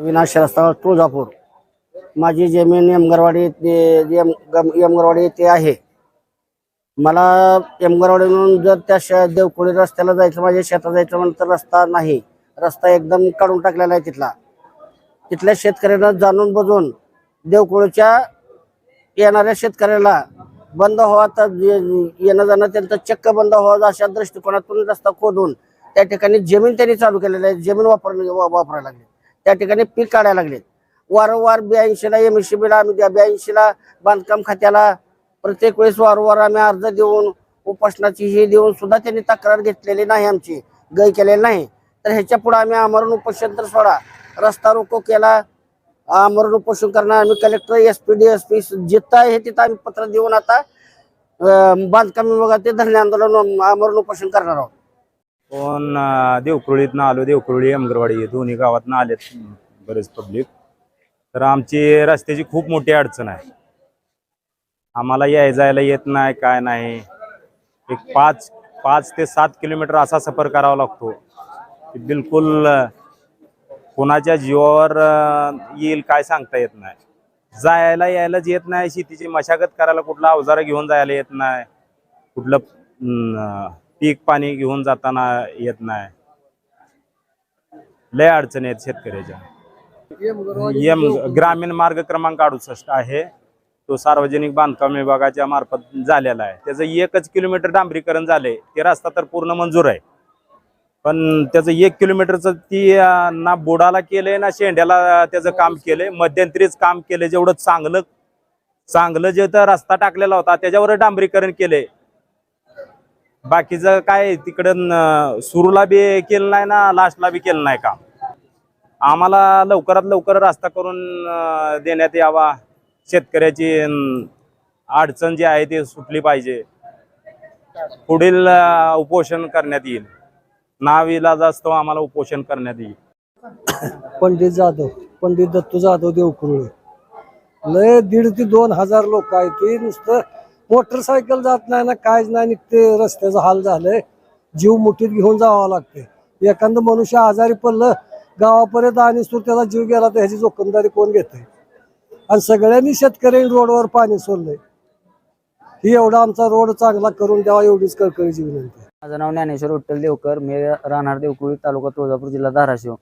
विनाश रस्ता तुळजापूर. माझी जमीन यमगरवाडी ते यम गम- यमगरवाडी येथे आहे. मला यमगरवाडीवरून जर त्या श देवकुळी रस्त्याला जायचं माझ्या शेतात जायचं म्हणलं तर रस्ता नाही. रस्ता एकदम काढून टाकलेला आहे तिथला. तिथल्या शेतकऱ्यांना जाणून बजून देवकुळीच्या येणाऱ्या शेतकऱ्याला बंद व्हावा तर येणं जाणं त्यांचं चक्क बंद व्हावं अशा दृष्टिकोनातून रस्ता खोदून त्या ठिकाणी जमीन त्यांनी चालू केलेली आहे. जमीन वापर वापरायला लागली. त्या ठिकाणी पीक काढायला लागले. वारंवार ब्याऐंशीला एम एस बीला आम्ही त्या ब्याऐंशीला बांधकाम खात्याला प्रत्येक वेळेस वारंवार आम्ही अर्ज देऊन उपोषणाची हे देऊन सुद्धा त्यांनी तक्रार घेतलेली नाही आमची गय केलेली नाही. तर ह्याच्या पुढे आम्ही आमरण उपोषण तर सोडा. रस्ता रोको केला आमरण उपोषण करणार आम्ही collector S P D S P जिथं आहे तिथं आम्ही पत्र देऊन आता बांधकाम विभागात धरणे आंदोलन आमरण उपोषण करणार आहोत. पण अं, देवकुरळीतनं आलो देवकुरळी अमगरवाडी दोन्ही गावातनं आलेत बरेच पब्लिक तर आमची रस्त्याची खूप मोठी अडचण आहे. आम्हाला याय जायला येत नाही काय नाही. एक पाच पाच ते सात किलोमीटर असा सफर करावा लागतो बिलकुल कोणाच्या जीवावर येईल काय सांगता येत नाही. जायला यायलाच येत नाही शेतीची मशागत करायला कुठला अवजार घेऊन जायला येत नाही. कुठलं पीक पाणी घेऊन जाताना येत नाही. लय अडचणी आहेत शेतकऱ्याच्या. एम ग्रामीण मार्ग क्रमांक अडुसष्ट आहे. तो सार्वजनिक बांधकाम विभागाच्या मार्फत झालेला आहे. त्याचं एकच किलोमीटर डांबरीकरण झालंय. ते रस्ता तर पूर्ण मंजूर आहे. पण त्याचं एक किलोमीटरचं ती ना बुडाला केलंय ना शेंड्याला त्याचं काम केलंय. मध्यंतरीच काम केलंय. जेवढं चांगलं चांगलं जे तर रस्ता टाकलेला होता त्याच्यावर डांबरीकरण केलंय. बाकीचं काय तिकडं सुरूला बी केलं नाही ना लास्टला बी केलं नाही काम. आम्हाला लवकरात लवकर रस्ता करून देण्यात यावा. शेतकऱ्याची अडचण जी आहे ती सुटली पाहिजे. पुढील उपोषण करण्यात येईल. नाविलाज असतो आम्हाला उपोषण करण्यात येईल. पंडित जाधव पंडित दत्तू जाधव देवकुरुळे लय दीड ते दोन हजार लोक आहेत ते नुसतं मोटरसायकल जात नाही ना काहीच नाही निघते रस्त्याचा हाल झालंय. जीव मुठीत घेऊन जावं लागते एखादं मनुष्य आजारी पडलं गावापर्यंत आणि तो त्याचा जीव गेला तर ह्याची जोखमदारी कोण घेते आणि सगळ्यांनी शेतकऱ्यांनी रोडवर पाणी सोडलंय. ही एवढा आमचा रोड चांगला करून द्यावा एवढीच कळकळीची विनंती माझं नाव ज्ञानेश्वर विठ्ठल देवकर मी राहणार देवकुळी तालुका तुळजापूर जिल्हा धाराशिव.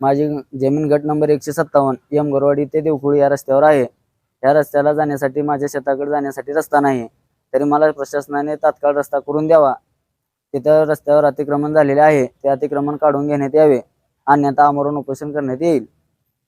माझी जमीन गट नंबर एकशे सत्तावन्न यमगरवाडी ते देवकुळी या रस्त्यावर आहे. ह्या रस्त्याला जाण्यासाठी माझ्या शेताकडे जाण्यासाठी रस्ता नाही तरी मला प्रशासनाने तात्काळ रस्ता करून द्यावा. तिथं रस्त्यावर अतिक्रमण झालेले आहे. ते अतिक्रमण काढून घेण्यात यावे. अन्यथा आमरण उपोषण करण्यात येईल.